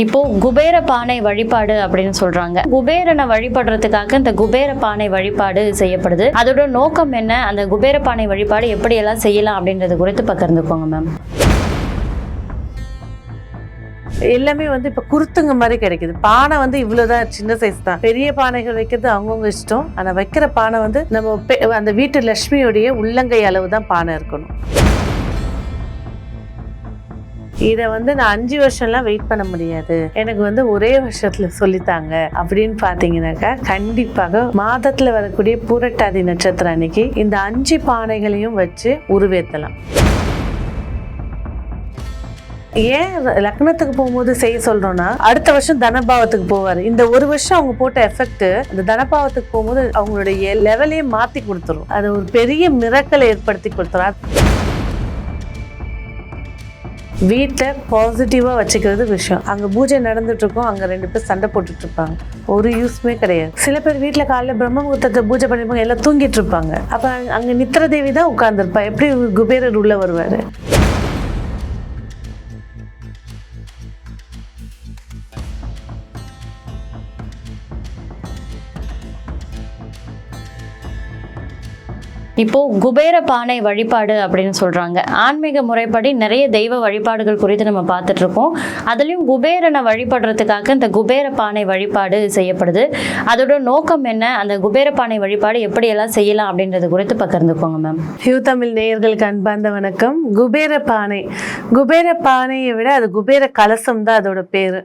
இப்போ குபேர பானை வழிபாடு அப்படின்னு சொல்றாங்க. குபேரனை வழிபடுறதுக்காக இந்த குபேர பானை வழிபாடு செய்யப்படுது. அதோட நோக்கம் என்ன? அந்த குபேர பானை வழிபாடு எப்படி எல்லாம் செய்யலாம் அப்படின்றது குறித்து பகிர்ந்துக்கோங்க மேம் எல்லாமே வந்து இப்ப குருத்துங்க மாதிரி கிடைக்குது. பானை வந்து இவ்வளவுதான் சின்ன சைஸ் தான். பெரிய பானைகள் வைக்கிறது அவங்கவுங்க இஷ்டம். ஆனா வைக்கிற பானை வந்து நம்ம பெ- அந்த வீட்டு லட்சுமியோடைய உள்ளங்கை அளவு தான் பானை இருக்கணும். இதை வந்து நான் அஞ்சு வருஷம்லாம் வெயிட் பண்ண முடியாது. எனக்கு வந்து ஒரே வருஷத்துல சொல்லித்தாங்க. அப்படின்னு பார்த்தீங்கன்னாக்கா கண்டிப்பாக மாதத்துல வரக்கூடிய பூரட்டாதி நட்சத்திரம் அன்னைக்கு இந்த அஞ்சு பானைகளையும் வச்சு உருவேத்தலாம். ஏன் லக்னத்துக்கு போகும்போது செய்ய சொல்றோம்னா அடுத்த வருஷம் தனபாவத்துக்கு போவார். இந்த ஒரு வருஷம் அவங்க போட்ட எஃபெக்ட் இந்த தனபாவத்துக்கு போகும்போது அவங்களுடைய லெவலையும் மாத்தி கொடுத்துரும். அது ஒரு பெரிய மிரக்கலை ஏற்படுத்தி கொடுத்துரும். வீட்டில் பாசிட்டிவாக வச்சுக்கிறது விஷயம். அங்கே பூஜை நடந்துட்டுருக்கும் அங்கே ரெண்டு பேர் சண்டை போட்டுட்டு இருப்பாங்க ஒரு யூஸ்மே கிடையாது. சில பேர் வீட்டில் காலைல பிரம்ம முகூர்த்தத்தை பூஜை பண்ணிருப்பாங்க எல்லாம் தூங்கிட்டு இருப்பாங்க அப்போ அங்கே நித்திர தேவி தான் உட்காந்துருப்பா எப்படி குபேரர் உள்ளே வருவார்? இப்போ குபேர பானை வழிபாடு அப்படின்னு சொல்றாங்க. ஆன்மீக முறைப்படி நிறைய தெய்வ வழிபாடுகள் குறித்து நம்ம பார்த்துட்டு இருக்கோம். அதுலயும் குபேரனை வழிபடுறதுக்காக இந்த குபேர பானை வழிபாடு செய்யப்படுது. அதோட நோக்கம் என்ன? அந்த குபேர பானை வழிபாடு எப்படி எல்லாம் செய்யலாம் அப்படின்றது குறித்து பகிர்ந்துக்கோங்க மேம் ஹியூ தமிழ் நேயர்களுக்கு அன்பார்ந்த வணக்கம். குபேர பானை. குபேர பானையை விட அது குபேர கலசம் தான் அதோட பேர்.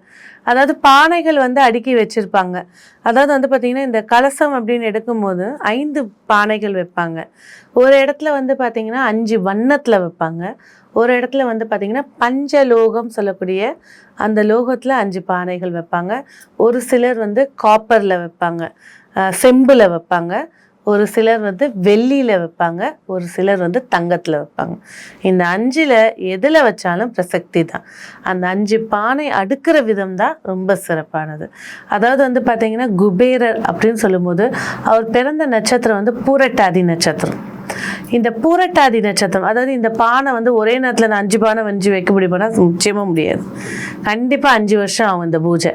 அதாவது பானைகள் வந்து அடுக்கி வச்சுருப்பாங்க. அதாவது வந்து பார்த்திங்கன்னா இந்த கலசம் அப்படின்னு எடுக்கும்போது ஐந்து பானைகள் வைப்பாங்க. ஒரு இடத்துல வந்து பார்த்திங்கன்னா அஞ்சு வண்ணத்தில் வைப்பாங்க. ஒரு இடத்துல வந்து பார்த்திங்கன்னா பஞ்சலோகம் சொல்லக்கூடிய அந்த லோகத்தில் அஞ்சு பானைகள் வைப்பாங்க. ஒரு சிலர் வந்து காப்பரில் வைப்பாங்க. செம்பில் வைப்பாங்க. ஒரு சிலர் வந்து வெள்ளியில் வைப்பாங்க ஒரு சிலர் வந்து தங்கத்தில் வைப்பாங்க. இந்த அஞ்சில் எதில் வச்சாலும் பிரசக்தி தான். அந்த அஞ்சு பானை அடுக்கிற விதம் தான் ரொம்ப சிறப்பானது. அதாவது வந்து பார்த்தீங்கன்னா குபேரர் அப்படின்னு சொல்லும்போது அவர் பிறந்த நட்சத்திரம் வந்து பூரட்டாதி நட்சத்திரம். இந்த பூரட்டாதி நட்சத்திரம் அதாவது இந்த பானை வந்து ஒரே நேரத்தில் நான் அஞ்சு பானை வஞ்சி வைக்க முடியுமானா நிச்சயமாக முடியாது. கண்டிப்பாக அஞ்சு வருஷம் ஆகும் இந்த பூஜை.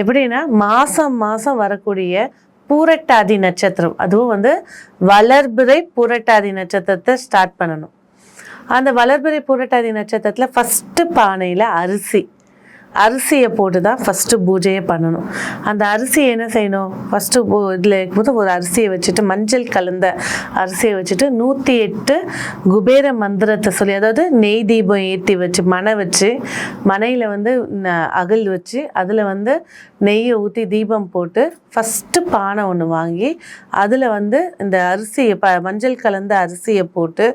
எப்படின்னா மாதம் மாதம் வரக்கூடிய பூரட்டாதி நட்சத்திரம். அதுவும் வந்து வளர்பிறை பூரட்டாதி நட்சத்திரத்தை ஸ்டார்ட் பண்ணணும். அந்த வளர்பிறை பூரட்டாதி நட்சத்திரத்தில் ஃபஸ்ட்டு பானையில் அரிசி. அரிசியை போட்டு தான் ஃபஸ்ட்டு பூஜையை பண்ணணும். அந்த அரிசியை என்ன செய்யணும்? ஃபஸ்ட்டு இதில் இருக்கும்போது ஒரு அரிசியை வச்சுட்டு மஞ்சள் கலந்த அரிசியை வச்சுட்டு நூற்றி எட்டு குபேர மந்திரத்தை சொல்லி அதாவது நெய் தீபம் ஏற்றி வச்சு மனை வச்சு மனையில் வந்து அகல் வச்சு அதில் வந்து நெய்யை ஊற்றி தீபம் போட்டு ஃபஸ்ட்டு பானை ஒன்று வாங்கி அதில் வந்து இந்த அரிசியை ப மஞ்சள் கலந்த அரிசியை போட்டு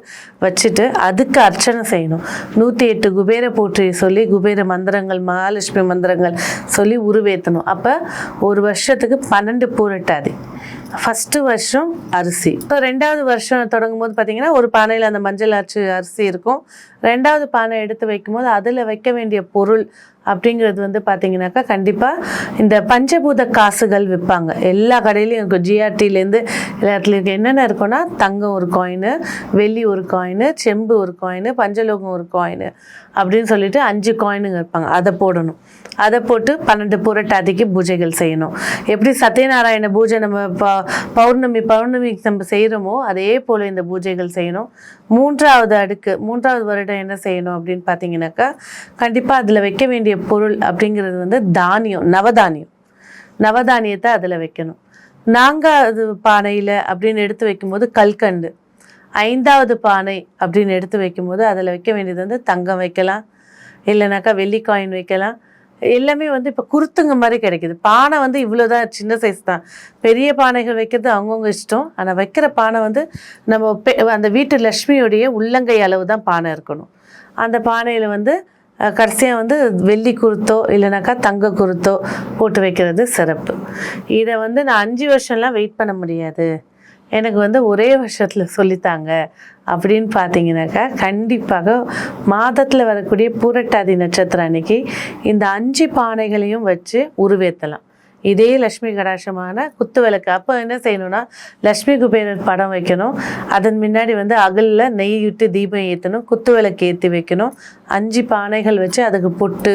வச்சுட்டு அதுக்கு அர்ச்சனை செய்யணும். நூற்றி எட்டு குபேர போற்றி சொல்லி குபேர மந்திரங்கள் மா மகாலட்சுமி மந்திரங்கள் சொல்லி உருவேற்றணும் அப்போ ஒரு வருஷத்துக்கு பன்னெண்டு பூரட்டாதி. ஃபஸ்ட்டு வருஷம் அரிசி. இப்போ ரெண்டாவது வருஷம் தொடங்கும் போது பார்த்தீங்கன்னா ஒரு பானையில் அந்த மஞ்சள் அரிசி அரிசி இருக்கும். ரெண்டாவது பானை எடுத்து வைக்கும்போது அதில் வைக்க வேண்டிய பொருள் அப்படிங்கிறது வந்து பார்த்தீங்கன்னாக்கா கண்டிப்பாக இந்த பஞ்சபூத காசுகள் விற்பாங்க. எல்லா கடையிலையும் இருக்கும். ஜிஆர்டிலேருந்து எல்லா இடத்துலையும் என்னென்ன இருக்கும்னா தங்கம் ஒரு காயின் வெள்ளி ஒரு காயின் செம்பு ஒரு காயின் பஞ்சலோகம் ஒரு காயின் அப்படின்னு சொல்லிட்டு அஞ்சு காயினுங்க இருப்பாங்க அதை போடணும். அதை போட்டு பன்னெண்டு புரட்டாதிக்கு பூஜைகள் செய்யணும். எப்படி சத்யநாராயண பூஜை நம்ம பௌர்ணமி பௌர்ணமிக்கு நம்ம செய்கிறோமோ அதே போல் இந்த பூஜைகள் செய்யணும். மூன்றாவது அடுக்கு மூன்றாவது வருடம் என்ன செய்யணும் அப்படின்னு பார்த்தீங்கன்னாக்கா கண்டிப்பாக அதில் வைக்க வேண்டிய பொருள் அப்படிங்கிறது வந்து தானியம் நவதானியம். நவதானியத்தை அதில் வைக்கணும். நான்காவது பானையில் அப்படின்னு எடுத்து வைக்கும்போது கல்கண்டு. ஐந்தாவது பானை அப்படின்னு எடுத்து வைக்கும்போது அதில் வைக்க வேண்டியது வந்து தங்கம் வைக்கலாம். இல்லைனாக்கா வெள்ளி காயின் வைக்கலாம். எல்லாமே வந்து இப்போ குருத்துங்க மாதிரி கிடைக்குது. பானை வந்து இவ்வளோதான் சின்ன சைஸ் தான். பெரிய பானைகள் வைக்கிறது அவங்கவுங்க இஷ்டம். ஆனால் வைக்கிற பானை வந்து நம்ம பெ- அந்த வீட்டு லக்ஷ்மியுடைய உள்ளங்கை அளவு தான் பானை இருக்கணும். அந்த பானையில் வந்து கடைசியாக வந்து வெள்ளி குருத்தோ இல்லைனாக்கா தங்க குருத்தோ போட்டு வைக்கிறது சிறப்பு. இதை வந்து நான் அஞ்சு வருஷம்லாம் வெயிட் பண்ண முடியாது. எனக்கு வந்து ஒரே வருஷத்தில் சொல்லித்தாங்க அப்படின்னு பார்த்தீங்கன்னாக்கா கண்டிப்பாக மாதத்தில் வரக்கூடிய பூரட்டாதி நட்சத்திரம் அன்னைக்கு இந்த அஞ்சு பானைகளையும் வச்சு உருவேற்றலாம் இதே லக்ஷ்மி கடாட்சமான குத்து விளக்கு. அப்போ என்ன செய்யணும்னா லக்ஷ்மி குபேரர் படம் வைக்கணும். அதன் முன்னாடி வந்து அகலில் நெய் விட்டு தீபம் ஏற்றணும் குத்து விளக்கு ஏற்றி வைக்கணும். அஞ்சு பானைகள் வச்சு அதுக்கு பொட்டு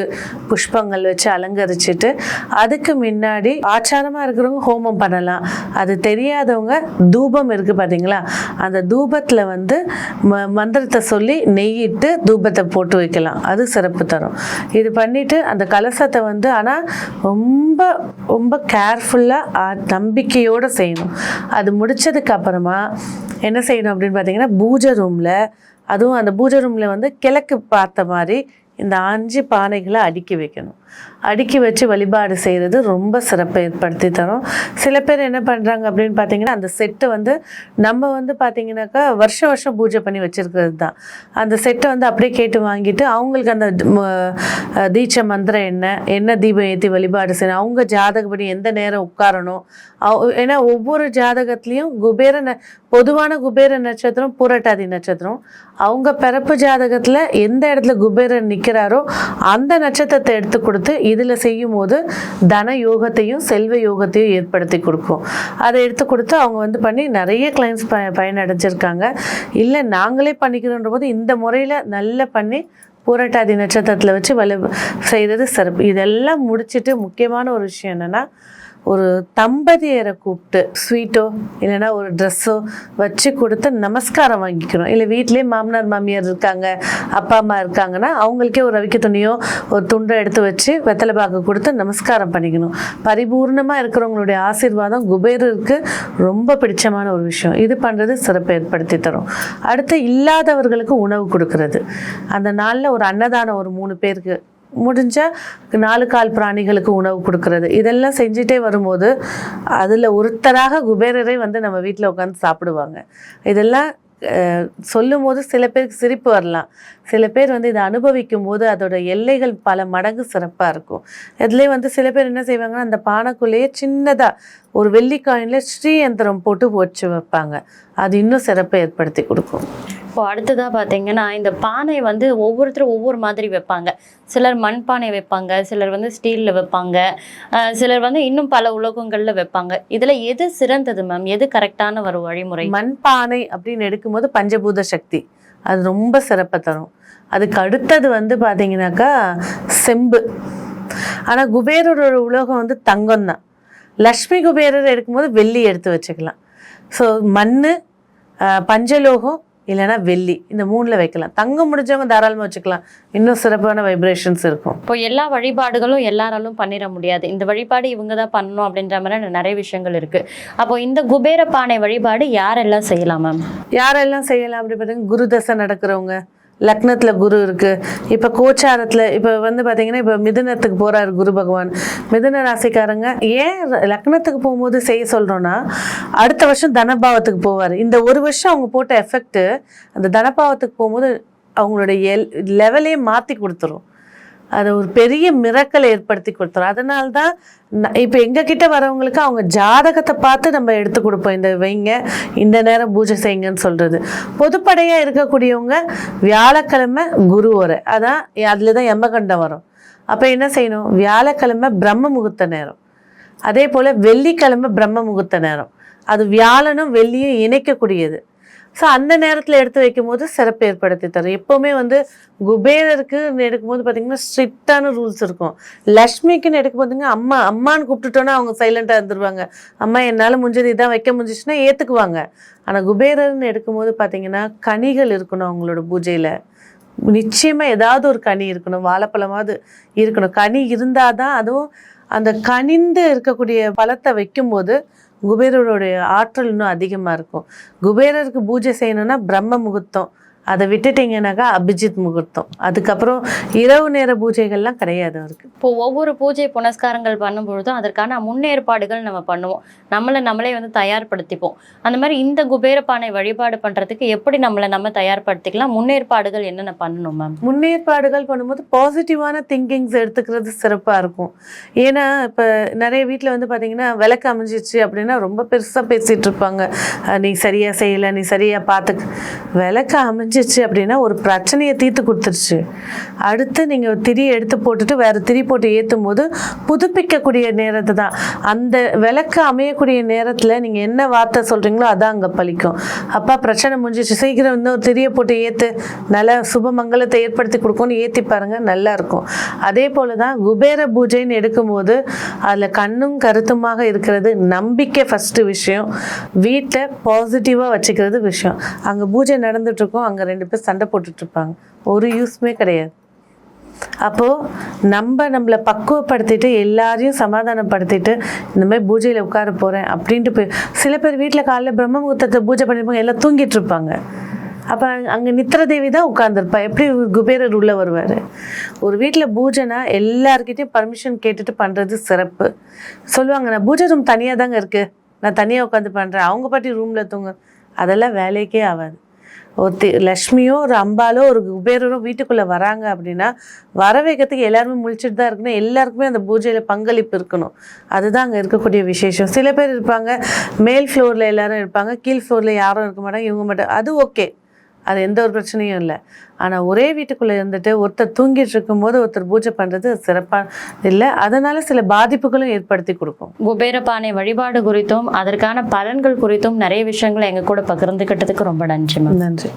புஷ்பங்கள் வச்சு அலங்கரிச்சிட்டு அதுக்கு முன்னாடி ஆச்சாரமாக இருக்கிறவங்க ஹோமம் பண்ணலாம். அது தெரியாதவங்க தூபம் இருக்குது பார்த்தீங்களா அந்த தூபத்தில் வந்து ம மந்திரத்தை சொல்லி நெய்யிட்டு தூபத்தை போட்டு வைக்கலாம். அது சிறப்பு தரும். இது பண்ணிட்டு அந்த கலசத்தை வந்து ஆனால் ரொம்ப ரொம்ப கேர்ஃபுல்லாக நம்பிக்கையோடு செய்யணும். அது முடித்ததுக்கு அப்புறமா என்ன செய்யணும் அப்படின்னு பார்த்தீங்கன்னா பூஜை ரூமில் அதுவும் அந்த பூஜை ரூமில் வந்து கிழக்கு பார்த்த மாதிரி இந்த அஞ்சு பானைகளை அடுக்கி வைக்கணும். அடுக்கி வச்சு வழிபாடு செய்கிறது ரொம்ப சிறப்பை ஏற்படுத்தி தரும். சில பேர் என்ன பண்ணுறாங்க அப்படின்னு பார்த்தீங்கன்னா அந்த செட்டை வந்து நம்ம வந்து பார்த்தீங்கன்னாக்கா வருஷம் வருஷம் பூஜை பண்ணி வச்சுருக்கிறது தான். அந்த செட்டை வந்து அப்படியே கேட்டு வாங்கிட்டு அவங்களுக்கு அந்த தீட்ச மந்திரம் என்ன என்ன தீபம் ஏற்றி வழிபாடு செய்யணும் அவங்க ஜாதகப்படி எந்த நேரம் உட்காரணும் அவ- ஏன்னா ஒவ்வொரு ஜாதகத்துலேயும் குபேர ந பொதுவான குபேர நட்சத்திரம் பூரட்டாதி நட்சத்திரம். அவங்க பிறப்பு ஜாதகத்தில் எந்த இடத்துல குபேரன் நிற்கிறாரோ அந்த நட்சத்திரத்தை எடுத்து கொடுத்து இதில் செய்யும் போது தன யோகத்தையும் செல்வ யோகத்தையும் ஏற்படுத்தி கொடுக்கும். அதை எடுத்து கொடுத்து அவங்க வந்து பண்ணி நிறைய கிளைண்ட்ஸ் ப பயனடைஞ்சிருக்காங்க. இல்லை நாங்களே பண்ணிக்கிறோன்ற போது இந்த முறையில் நல்லா பண்ணி பூரட்டாதி நட்சத்திரத்தில் வச்சு வலு செய்கிறது சிறப்பு. இதெல்லாம் முடிச்சிட்டு முக்கியமான ஒரு விஷயம் என்னென்னா ஒரு தம்பதியரை கூப்பிட்டு ஸ்வீட்டோ இல்லைன்னா ஒரு ட்ரெஸ்ஸோ வச்சு கொடுத்து நமஸ்காரம் வாங்கிக்கணும். இல்லை வீட்லேயே மாமனார் மாமியார் இருக்காங்க அப்பா அம்மா இருக்காங்கன்னா அவங்களுக்கே ஒரு ரவிக்க துணியோ ஒரு துண்டை எடுத்து வச்சு வெத்தலை பாக்கு கொடுத்து நமஸ்காரம் பண்ணிக்கணும். பரிபூர்ணமாக இருக்கிறவங்களுடைய ஆசீர்வாதம் குபேரருக்கு ரொம்ப பிடிச்சமான ஒரு விஷயம். இது பண்ணுறது சிறப்பு ஏற்படுத்தி தரும். அடுத்து இல்லாதவர்களுக்கு உணவு கொடுக்கறது. அந்த நாளில் ஒரு அன்னதானம் ஒரு மூணு பேருக்கு முடிஞ்சால் நாலு கால் பிராணிகளுக்கு உணவு கொடுக்கறது. இதெல்லாம் செஞ்சுட்டே வரும்போது அதில் ஒருத்தராக குபேரரை வந்து நம்ம வீட்டில் உட்காந்து சாப்பிடுவாங்க. இதெல்லாம் சொல்லும் போது சில பேருக்கு சிரிப்பு வரலாம். சில பேர் வந்து இதை அனுபவிக்கும் போது அதோட எல்லைகள் பல மடங்கு சிறப்பாக இருக்கும். இதுலேயே வந்து சில பேர் என்ன செய்வாங்கன்னா அந்த பானைக்குள்ளேயே சின்னதாக ஒரு வெள்ளிக்காயினில் ஸ்ரீயந்திரம் போட்டு வச்சு வைப்பாங்க. அது இன்னும் சிறப்பை ஏற்படுத்தி கொடுக்கும். இப்போ அடுத்ததா பார்த்தீங்கன்னா இந்த பானை வந்து ஒவ்வொருத்தரும் ஒவ்வொரு மாதிரி வைப்பாங்க. சிலர் மண் பானை வைப்பாங்க சிலர் வந்து ஸ்டீலில் வைப்பாங்க சிலர் வந்து இன்னும் பல உலோகங்களில் வைப்பாங்க. இதில் எது சிறந்தது மேம் எது கரெக்டான ஒரு வழிமுறை? மண்பானை அப்படின்னு எடுக்கும்போது பஞ்சபூத சக்தி. அது ரொம்ப சிறப்பை தரும். அதுக்கு அடுத்தது வந்து பார்த்தீங்கன்னாக்கா செம்பு. ஆனால் குபேரரோட உலோகம் வந்து தங்கம் தான் லக்ஷ்மி குபேரர் எடுக்கும்போது வெள்ளி எடுத்து வச்சுக்கலாம். ஸோ மண் பஞ்சலோகம் இல்லைன்னா வெள்ளி இந்த மூணில் வைக்கலாம். தங்கம் முடிஞ்சவங்க தாராளமாக வச்சுக்கலாம். இன்னும் சிறப்பான வைப்ரேஷன்ஸ் இருக்கும். இப்போ எல்லா வழிபாடுகளும் எல்லாராலும் பண்ணிட முடியாது. இந்த வழிபாடு இவங்க தான் பண்ணணும் அப்படின்ற மாதிரி நிறைய விஷயங்கள் இருக்கு. அப்போ இந்த குபேர பானை வழிபாடு யாரெல்லாம் செய்யலாம் மேம் யாரெல்லாம் செய்யலாம்? அப்படி பார்த்தீங்கன்னா குரு தசை நடக்கிறவங்க லக்னத்தில் குரு இருக்குது இப்போ கோச்சாரத்தில் இப்போ வந்து பார்த்தீங்கன்னா இப்போ மிதுனத்துக்கு போகிறாரு குரு பகவான். மிதுன ராசிக்காரங்க ஏன் லக்னத்துக்கு போகும்போது செய்ய சொல்கிறோன்னா அடுத்த வருஷம் தனபாவத்துக்கு போவார். இந்த ஒரு வருஷம் அவங்க போட்ட எஃபெக்ட்டு அந்த தனபாவத்துக்கு போகும்போது அவங்களுடைய எல் லெவலே மாற்றி கொடுத்துரும். அது ஒரு பெரிய மிரக்கலை ஏற்படுத்தி கொடுத்துரும் அதனால தான் ந- இப்போ எங்ககிட்ட வரவங்களுக்கு அவங்க ஜாதகத்தை பார்த்து நம்ம எடுத்து கொடுப்போம். இந்த வைங்க இந்த நேரம் பூஜை செய்யுங்கன்னு சொல்கிறது பொதுப்படையாக இருக்கக்கூடியவங்க வியாழக்கிழமை குரு வரை அதான் அதில் தான் எம்மகண்டம் வரும். அப்போ என்ன செய்யணும்? வியாழக்கிழமை பிரம்ம முகூர்த்த நேரம். அதே போல் வெள்ளிக்கிழமை பிரம்ம முகூர்த்த நேரம். அது வியாழனும் வெள்ளியும் இணைக்கக்கூடியது. ஸோ அந்த நேரத்தில் எடுத்து வைக்கும்போது சிறப்பு ஏற்படுத்தி தரும். எப்போவுமே வந்து குபேரருக்கு எடுக்கும்போது பார்த்தீங்கன்னா ஸ்ட்ரிக்டான ரூல்ஸ் இருக்கும். லக்ஷ்மிக்குன்னு எடுக்கும் போதுங்க அம்மா அம்மான்னு கூப்பிட்டுட்டோன்னா அவங்க சைலண்ட்டாக இருந்துருவாங்க. அம்மா என்னால் முடிஞ்சது இதான் வைக்க முடிஞ்சிச்சுன்னா ஏற்றுக்குவாங்க ஆனால் குபேரர்னு எடுக்கும்போது பார்த்தீங்கன்னா கனிகள் இருக்கணும் அவங்களோட பூஜையில். நிச்சயமாக ஏதாவது ஒரு கனி இருக்கணும் வாழைப்பழமாவது இருக்கணும். கனி இருந்தால் தான் அதுவும் அந்த கனிந்து இருக்கக்கூடிய பழத்தை வைக்கும்போது குபேரருடைய ஆற்றல் இன்னும் அதிகமாக இருக்கும். குபேரருக்கு பூஜை செய்யணும்னா பிரம்ம முகூர்த்தம். அதை விட்டுட்டீங்கன்னாக்கா அபிஜித் முகூர்த்தம். அதுக்கப்புறம் இரவு நேர பூஜைகள்லாம் கிடையாது அவருக்கு. இப்போ ஒவ்வொரு பூஜை புனஸ்காரங்கள் பண்ணும்பொழுதும் அதற்கான முன்னேற்பாடுகள் நம்ம பண்ணுவோம். நம்மளை நம்மளே வந்து தயார்படுத்திப்போம். அந்த மாதிரி இந்த குபேர பானை வழிபாடு பண்றதுக்கு எப்படி நம்மளை நம்ம தயார்படுத்திக்கலாம்? முன்னேற்பாடுகள் என்னென்ன பண்ணணும் மேம்? முன்னேற்பாடுகள் பண்ணும்போது பாசிட்டிவான திங்கிங்ஸ் எடுத்துக்கிறது சிறப்பாக இருக்கும். ஏன்னா இப்போ நிறைய வீட்டில் வந்து பார்த்தீங்கன்னா விளக்கு அமைஞ்சிச்சு அப்படின்னா ரொம்ப பெருசாக பேசிகிட்டு இருப்பாங்க. நீ சரியாக செய்யலை நீ சரியாக பார்த்துக்க விளக்கு அமைஞ்சு முடிஞ்சிச்சு அப்படின்னா ஒரு பிரச்சனையை தீர்த்து கொடுத்துருச்சு. அடுத்து நீங்கள் திரி எடுத்து போட்டுட்டு வேறு திரி போட்டு ஏற்றும் போது புதுப்பிக்கக்கூடிய நேரத்தை தான். அந்த விளக்கு அமையக்கூடிய நேரத்தில் நீங்கள் என்ன வார்த்தை சொல்கிறீங்களோ அதான் அங்கே பழிக்கும். அப்பா பிரச்சனை முடிஞ்சிச்சு சீக்கிரம் இன்னொரு திரியை போட்டு ஏற்று நல்ல சுபமங்கலத்தை ஏற்படுத்தி கொடுக்கும்னு ஏற்றி பாருங்கள் நல்லாயிருக்கும் அதே போல் தான் குபேர பூஜைன்னு எடுக்கும்போது அதில் கண்ணும் கருத்துமாக இருக்கிறது நம்பிக்கை ஃபஸ்ட்டு விஷயம். வீட்டை பாசிட்டிவாக வச்சுக்கிறது விஷயம். அங்கே பூஜை நடந்துட்டுருக்கோம் அங்கே ரெண்டு பேர் சண்டை போட்டுட்ருப்பாங்க. ஒரு யூஸ்மே கிடையாது. அப்போது நம்ம நம்மளை பக்குவப்படுத்திட்டு எல்லாரையும் சமாதானப்படுத்திட்டு இந்த மாதிரி பூஜையில் உட்கார போகிறேன் அப்படின்ட்டு போய் சில பேர் வீட்டில் காலைல பிரம்ம முகூர்த்தத்தை பூஜை பண்ணியிருப்பாங்க எல்லாம் தூங்கிட்டு இருப்பாங்க அப்போ அங்கே நித்திர தேவி தான் உட்காந்துருப்பா எப்படி குபேரர் உள்ளே வருவார்? ஒரு வீட்டில் பூஜைனா எல்லாருக்கிட்டையும் பர்மிஷன் கேட்டுட்டு பண்ணுறது சிறப்பு. சொல்லுவாங்க நான் பூஜை ரூம் தனியாக தாங்க இருக்குது நான் தனியாக உட்காந்து பண்ணுறேன் அவங்க பாட்டி ரூமில் தூங்க. அதெல்லாம் வேலைக்கே ஆகாது. ஒரு லக்ஷ்மியோ ஒரு அம்பாலோ ஒரு குபேரரோ வீட்டுக்குள்ளே வராங்க அப்படின்னா வர வைக்கிறதுக்கு எல்லாருமே முழிச்சிட்டு தான் இருக்கணும். எல்லாருக்குமே அந்த பூஜையில் பங்களிப்பு இருக்கணும். அதுதான் அங்கே இருக்கக்கூடிய விசேஷம். சில பேர் இருப்பாங்க மேல் ஃப்ளோரில் எல்லாரும் இருப்பாங்க கீழ் ஃப்ளோரில் யாரும் இருக்க மாட்டாங்க இவங்க மட்டும். அது ஓகே அது எந்த ஒரு பிரச்சனையும் இல்லை. ஆனால் ஒரே வீட்டுக்குள்ளே இருந்துட்டு ஒருத்தர் தூங்கிட்டு இருக்கும்போது ஒருத்தர் பூஜை பண்ணுறது சிறப்பாக இல்லை. அதனால சில பாதிப்புகளும் ஏற்படுத்தி கொடுக்கும். குபேர பானை வழிபாடு குறித்தும் அதற்கான பலன்கள் குறித்தும் நிறைய விஷயங்களை எங்க கூட பகிர்ந்துக்கிட்டதுக்கு ரொம்ப நன்றி மேம் நன்றி.